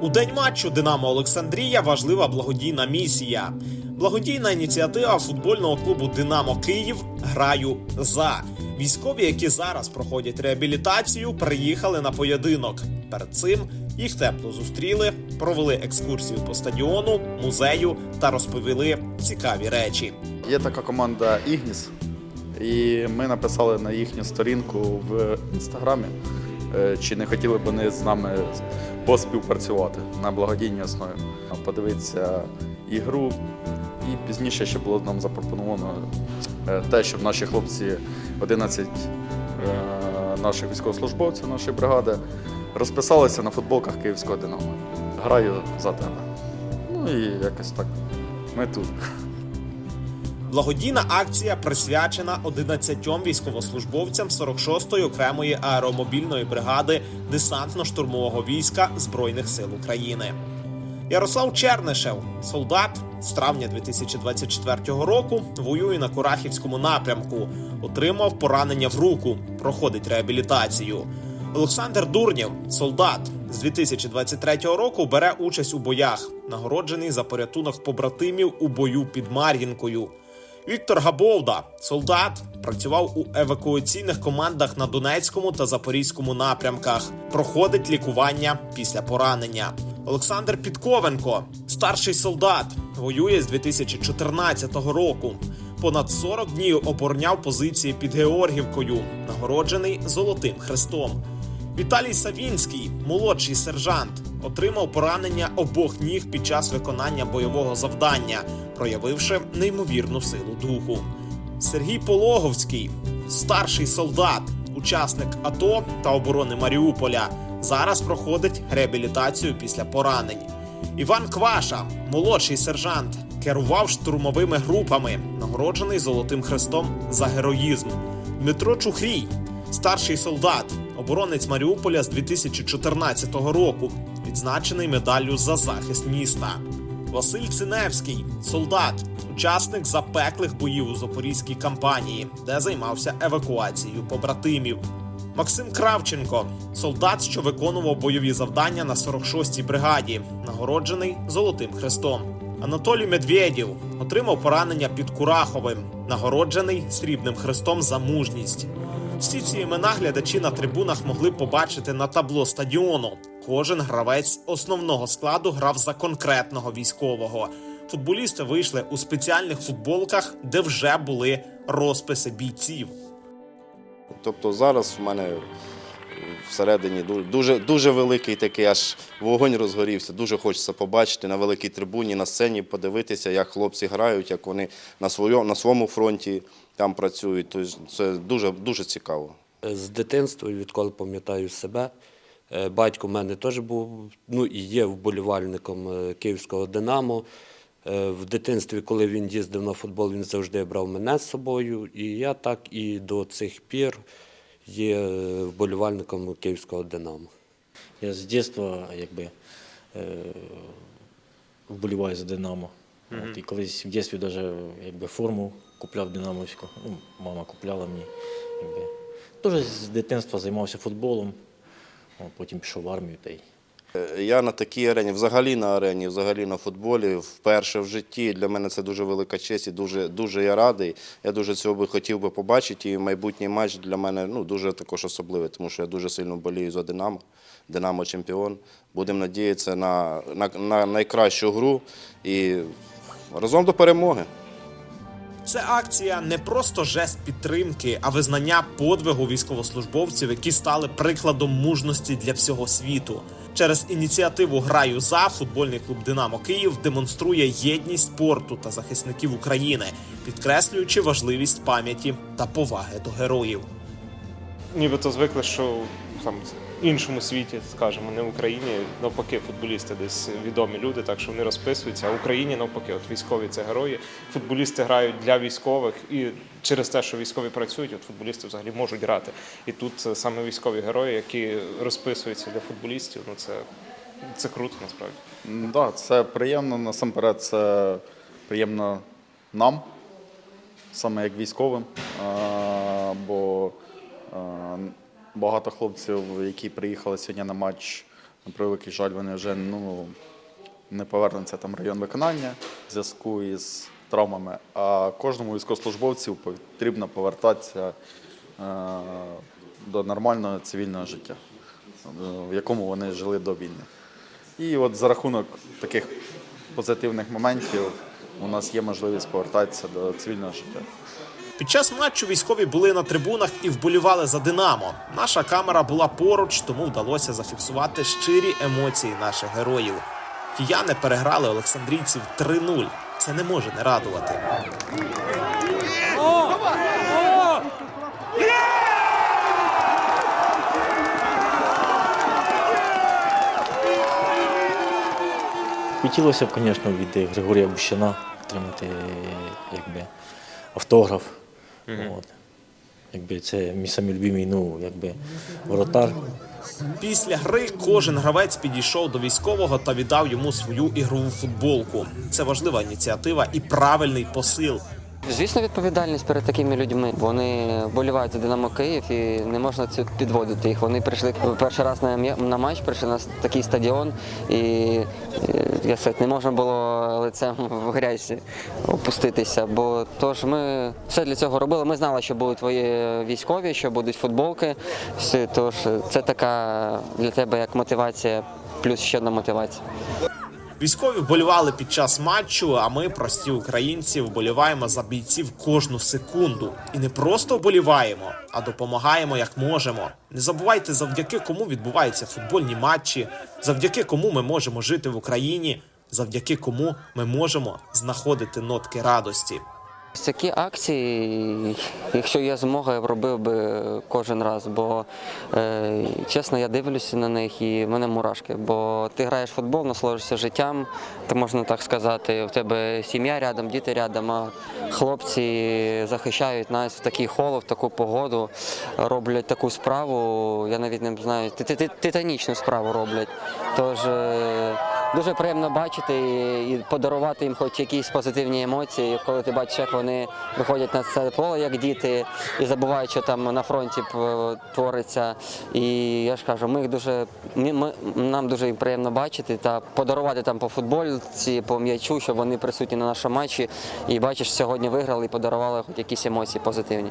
У день матчу Динамо Олександрія важлива благодійна місія. Благодійна ініціатива футбольного клубу Динамо Київ Граю за військові, які зараз проходять реабілітацію, приїхали на поєдинок. Перед цим їх тепло зустріли, провели екскурсію по стадіону, музею та розповіли цікаві речі. Є така команда Ігніс, і ми написали на їхню сторінку в інстаграмі, е, чи не хотіли б вони з нами поспівпрацювати на благодійній основі. Подивитися ігру, і пізніше ще було нам запропоновано е, те, щоб наші хлопці, 11 е, наших військовослужбовців нашої бригади, розписалися на футболках Київського Динамо. Граю за тебе. Ну і якось так. Ми тут. Благодійна акція присвячена 11 військовослужбовцям 46-ї окремої аеромобільної бригади десантно-штурмового війська Збройних сил України. Ярослав Чернишев, солдат з травня 2024 року, воює на Курахівському напрямку, отримав поранення в руку, проходить реабілітацію. Олександр Дурнєв, солдат з 2023 року, бере участь у боях, нагороджений за порятунок побратимів у бою під Мар'їнкою. Віктор Габовда, солдат, працював у евакуаційних командах на Донецькому та Запорізькому напрямках. Проходить лікування після поранення. Олександр Підковенко, старший солдат, воює з 2014 року. Понад 40 днів обороняв позиції під Георгівкою, нагороджений Золотим Хрестом. Віталій Савінський, молодший сержант, отримав поранення обох ніг під час виконання бойового завдання, проявивши неймовірну силу духу. Сергій Пологовський, старший солдат, учасник АТО та оборони Маріуполя, зараз проходить реабілітацію після поранень. Іван Кваша, молодший сержант, керував штурмовими групами, нагороджений Золотим Хрестом за героїзм. Дмитро Чухрій, старший солдат, оборонець Маріуполя з 2014 року, відзначений медаллю за захист міста. Василь Циневський, солдат, учасник запеклих боїв у Запорізькій кампанії, де займався евакуацією побратимів. Максим Кравченко, солдат, що виконував бойові завдання на 46-й бригаді, нагороджений Золотим Хрестом. Анатолій Медведєв отримав поранення під Кураховим, нагороджений Срібним Хрестом за мужність. Всі ці імена глядачі на трибунах могли побачити на табло стадіону. Кожен гравець основного складу грав за конкретного військового. Футболісти вийшли у спеціальних футболках, де вже були розписи бійців. Тобто зараз в мене всередині дуже, дуже великий такий аж вогонь розгорівся. Дуже хочеться побачити на великій трибуні, на сцені, подивитися, як хлопці грають, як вони на, своєму, на своєму фронті там працюють. Тобто це дуже, дуже цікаво. З дитинства, відколи пам'ятаю себе, батько в мене теж був, ну і є вболівальником е, київського Динамо. Е, В дитинстві, коли він їздив на футбол, він завжди брав мене з собою. І я так і до цих пір є е, вболівальником київського Динамо. Я з дитинства якби, е, вболіваю за Динамо. От, і колись в дитинстві даже, якби, форму купляв динамовську. Ну, мама купляла мені. Якби. Теж з дитинства займався футболом, потім пішов в армію. Та й Е, Я на такій арені, взагалі на арені, взагалі на футболі, вперше в житті. Для мене це дуже велика честь і дуже, дуже я радий. Я дуже цього би хотів би побачити. І майбутній матч для мене ну, дуже також особливий, тому що я дуже сильно болію за Динамо. Динамо чемпіон. Будемо надіятися на, на, на найкращу гру і разом до перемоги. Це акція не просто жест підтримки, а визнання подвигу військовослужбовців, які стали прикладом мужності для всього світу. Через ініціативу Граю за футбольний клуб Динамо Київ демонструє єдність спорту та захисників України, підкреслюючи важливість пам'яті та поваги до героїв. нібито звикли, що там іншому світі, скажімо, не в Україні, навпаки, футболісти десь відомі люди, так що вони розписуються. А в Україні навпаки, от військові це герої. Футболісти грають для військових, і через те, що військові працюють, от футболісти взагалі можуть грати. І тут е, саме військові герої, які розписуються для футболістів, ну це, це круто насправді. Так, да, це приємно. Насамперед, це приємно нам, саме як військовим. Бо багато хлопців, які приїхали сьогодні на матч, На превеликий жаль, вони вже ну, не повернуться там район виконання в зв'язку із травмами. А кожному військовослужбовцю потрібно повертатися е, до нормального цивільного життя, в якому вони жили до війни. І от за рахунок таких позитивних моментів у нас є можливість повертатися до цивільного життя. Під час матчу військові були на трибунах і вболівали за Динамо. Наша камера була поруч, тому вдалося зафіксувати щирі емоції наших героїв. Кияни переграли олександрійців 3-0. Це не може не радувати. Хотілося б, звісно, від Григорія Бущина отримати якби, автограф. От. Якби це мій самий любимий, ну, якби, воротар. Після гри кожен гравець підійшов до військового та віддав йому свою ігрову футболку. Це важлива ініціатива і правильний посил. Звісно, відповідальність перед такими людьми. Вони вболівають за Динамо Київ і не можна цю підводити їх. Вони прийшли перший раз на, на матч, прийшли на такий стадіон, і як сказати, не можна було лицем в грязь опуститися. Бо тож ми все для цього робили. Ми знали, що будуть твої військові, що будуть футболки. Все, Тож це така для тебе як мотивація, плюс ще одна мотивація. Військові болювали під час матчу, а ми, прості українці, вболіваємо за бійців кожну секунду. І не просто вболіваємо, а допомагаємо як можемо. Не забувайте, завдяки кому відбуваються футбольні матчі, завдяки кому ми можемо жити в Україні, завдяки кому ми можемо знаходити нотки радості. Такі акції, якщо є змога, я робив би кожен раз, бо е, чесно, я дивлюся на них і в мене мурашки. Бо ти граєш в футбол, насолоджуєшся життям, ти можна так сказати, в тебе сім'я рядом, діти рядом, а хлопці захищають нас в такий холод, в таку погоду, роблять таку справу. Я навіть не знаю, ти- ти- ти- титанічну справу роблять. Тож е, дуже приємно бачити і- подарувати їм хоч якісь позитивні емоції, коли ти бачиш, як вони виходять на це поле, як діти, і забувають, що там на фронті твориться. І я ж кажу, ми їх дуже ми, нам дуже приємно бачити та подарувати там по футбольці, по м'ячу, щоб вони присутні на нашому матчі. І бачиш, сьогодні виграли і подарували хоч якісь емоції позитивні.